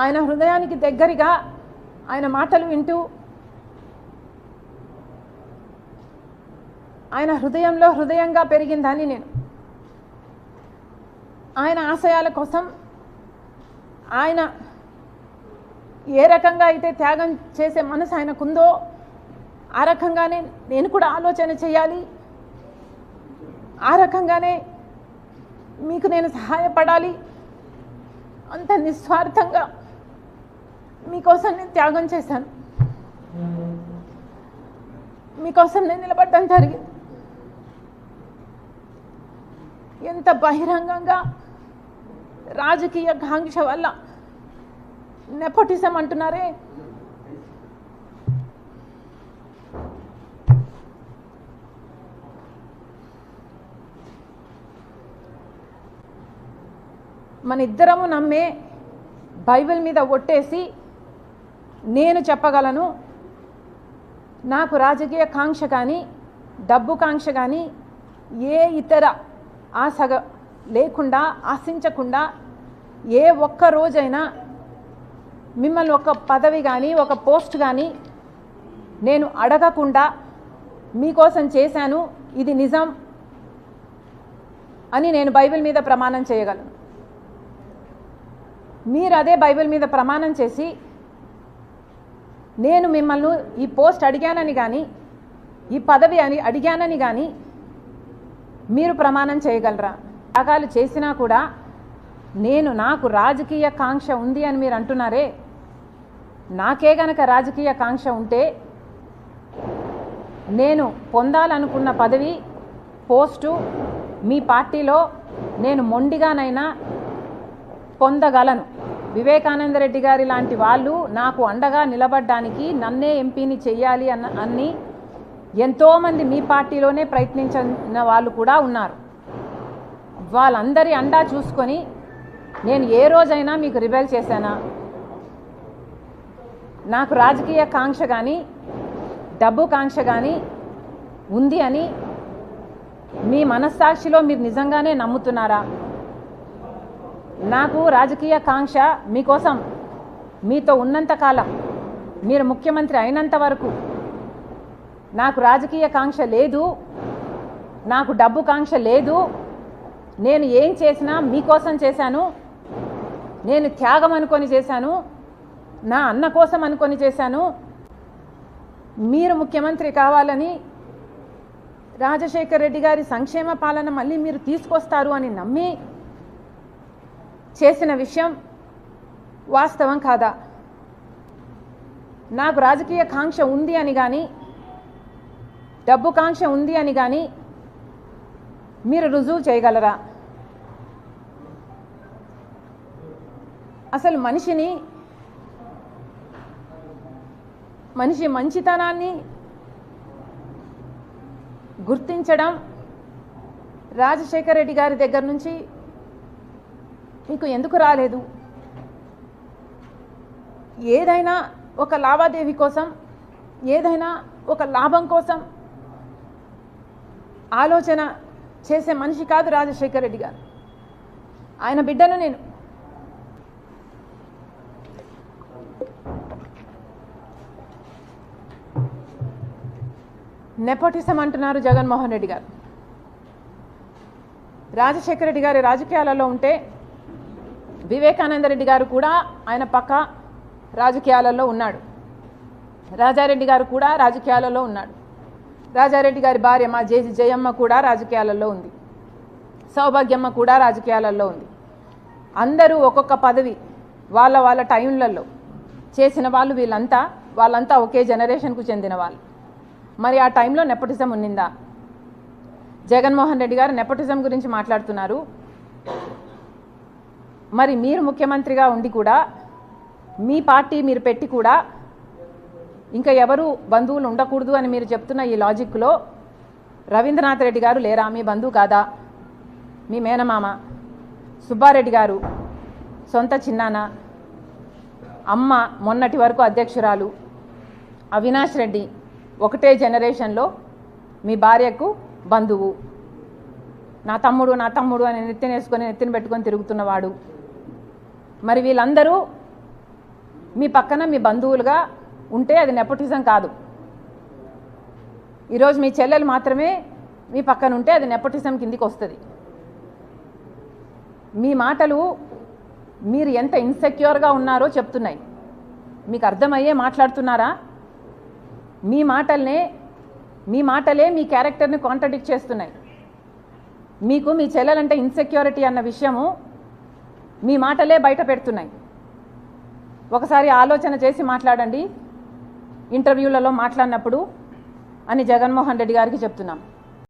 ఆయన హృదయానికి దగ్గరగా ఆయన మాటలు వింటూ ఆయన హృదయంలో హృదయంగా పెరిగిందని నేను. ఆయన ఆశయాల కోసం ఆయన ఏ రకంగా అయితే త్యాగం చేసే మనసు ఆయనకుందో ఆ రకంగానే నేను కూడా ఆలోచన చేయాలి. ఆ రకంగానే మీకు నేను సహాయపడాలి. అంత నిస్వార్థంగా మీకోసం నేను త్యాగం చేశాను. మీకోసం నేను నిలబడటం జరిగింది. ఎంత బహిరంగంగా రాజకీయ కాంక్ష వల్ల నెపోటిజం అంటున్నారే? మన ఇద్దరము నమ్మే బైబిల్ మీద ఒట్టేసి నేను చెప్పగలను నాకు రాజకీయ కాంక్ష కానీ డబ్బు కాంక్ష కానీ ఏ ఇతర ఆశగ లేకుండా ఆశించకుండా ఏ ఒక్క రోజైనా మిమ్మల్ని ఒక పదవి కానీ ఒక పోస్ట్ కానీ నేను అడగకుండా మీకోసం చేశాను ఇది నిజం అని నేను బైబిల్ మీద ప్రమాణం చేయగలను. మీరు అదే బైబిల్ మీద ప్రమాణం చేసి నేను మిమ్మల్ని ఈ పోస్ట్ అడిగానని కానీ ఈ పదవి అని అడిగానని కానీ మీరు ప్రమాణం చేయగలరా? త్యాగాలు చేసినా కూడా నేను నాకు రాజకీయ కాంక్ష ఉంది అని మీరు అంటున్నారే? నాకే గనక రాజకీయ కాంక్ష ఉంటే నేను పొందాలనుకున్న పదవి పోస్టు మీ పార్టీలో నేను మొండిగానైనా పొందగలను. వివేకానంద రెడ్డి గారి లాంటి వాళ్ళు నాకు అండగా నిలబడ్డానికి నన్నే ఎంపీని చెయ్యాలి అన్న అన్ని ఎంతోమంది మీ పార్టీలోనే ప్రయత్నించిన వాళ్ళు కూడా ఉన్నారు. వాళ్ళందరి అండా చూసుకొని నేను ఏ రోజైనా మీకు రిబెల్ చేశానా? నాకు రాజకీయ కాంక్ష కానీ డబ్బు కాంక్ష కానీ ఉంది అని మీ మనస్సాక్షిలో మీరు నిజంగానే నమ్ముతున్నారా? నాకు రాజకీయ కాంక్ష మీకోసం మీతో ఉన్నంత కాలం మీరు ముఖ్యమంత్రి అయినంత వరకు నాకు రాజకీయ కాంక్ష లేదు నాకు డబ్బు కాంక్ష లేదు నేను ఏం చేసినా మీకోసం చేశాను నేను త్యాగం అనుకొని చేశాను నా అన్న కోసం అనుకొని చేశాను మీరు ముఖ్యమంత్రి కావాలని రాజశేఖర్ రెడ్డి గారి సంక్షేమ పాలన మళ్ళీ మీరు తీసుకొస్తారు అని నమ్మి చేసిన విషయం వాస్తవం కాదా? నాకు రాజకీయ కాంక్ష ఉంది అని కానీ డబ్బు కాంక్ష ఉంది అని కానీ మీరు రుజువు చేయగలరా? అసలు మనిషిని మనిషి మంచితనాన్ని గుర్తించడం రాజశేఖర రెడ్డి గారి దగ్గర నుంచి మీకు ఎందుకు రాలేదు? ఏదైనా ఒక లావాదేవీ కోసం ఏదైనా ఒక లాభం కోసం ఆలోచన చేసే మనిషి కాదు రాజశేఖర రెడ్డి గారు. ఆయన బిడ్డను నేను. నెపోటిజం అంటున్నారు జగన్మోహన్ రెడ్డి గారు. రాజశేఖర రెడ్డి గారి రాజకీయాలలో ఉంటే వివేకానంద రెడ్డి గారు కూడా ఆయన పక్క రాజకీయాలలో ఉన్నాడు. రాజారెడ్డి గారు కూడా రాజకీయాలలో ఉన్నాడు. రాజారెడ్డి గారి భార్య మా జేజి జయమ్మ కూడా రాజకీయాలలో ఉంది. సౌభాగ్యమ్మ కూడా రాజకీయాలలో ఉంది. అందరూ ఒక్కొక్క పదవి వాళ్ళ వాళ్ళ టైంలలో చేసిన వాళ్ళు వీళ్ళంతా వాళ్ళంతా ఒకే జనరేషన్కు చెందిన వాళ్ళు. మరి ఆ టైంలో నెపటిజం ఉన్నిందా? జగన్మోహన్ రెడ్డి గారు నెపటిజం గురించి మాట్లాడుతున్నారు. మరి మీరు ముఖ్యమంత్రిగా ఉండి కూడా మీ పార్టీ మీరు పెట్టి కూడా ఇంకా ఎవరు బంధువులు ఉండకూడదు అని మీరు చెప్తున్న ఈ లాజిక్లో రవీంద్రనాథ్ రెడ్డి గారు లేరా? మీ బంధువు కాదా? మీ మేనమామ? సుబ్బారెడ్డి గారు? సొంత చిన్నాన్న అమ్మ మొన్నటి వరకు అధ్యక్షురాలు. అవినాష్ రెడ్డి ఒకటే జనరేషన్లో మీ భార్యకు బంధువు. నా తమ్ముడు నా తమ్ముడు అని నెత్తిన వేసుకొని నెత్తిన పెట్టుకొని తిరుగుతున్నవాడు. మరి వీళ్ళందరూ మీ పక్కన మీ బంధువులుగా ఉంటే అది నెపోటిజం కాదు. ఈరోజు మీ చెల్లెలు మాత్రమే మీ పక్కన ఉంటే అది నెపోటిజం కిందికి వస్తుంది. మీ మాటలు మీరు ఎంత ఇన్సెక్యూర్గా ఉన్నారో చెప్తున్నాయి. మీకు అర్థమయ్యే మాట్లాడుతున్నారా? మీ మాటల్నే మీ మాటలే మీ క్యారెక్టర్ని కాంట్రడిక్ట్ చేస్తున్నాయి. మీకు మీ చెల్లెలంటే ఇన్సెక్యూరిటీ అన్న విషయము మీ మాటలే బయట పెడుతున్నాయి. ఒకసారి ఆలోచన చేసి మాట్లాడండి. ఇంటర్వ్యూలలో మాట్లాడినప్పుడు అని జగన్మోహన్ రెడ్డి గారికి చెప్తున్నాం.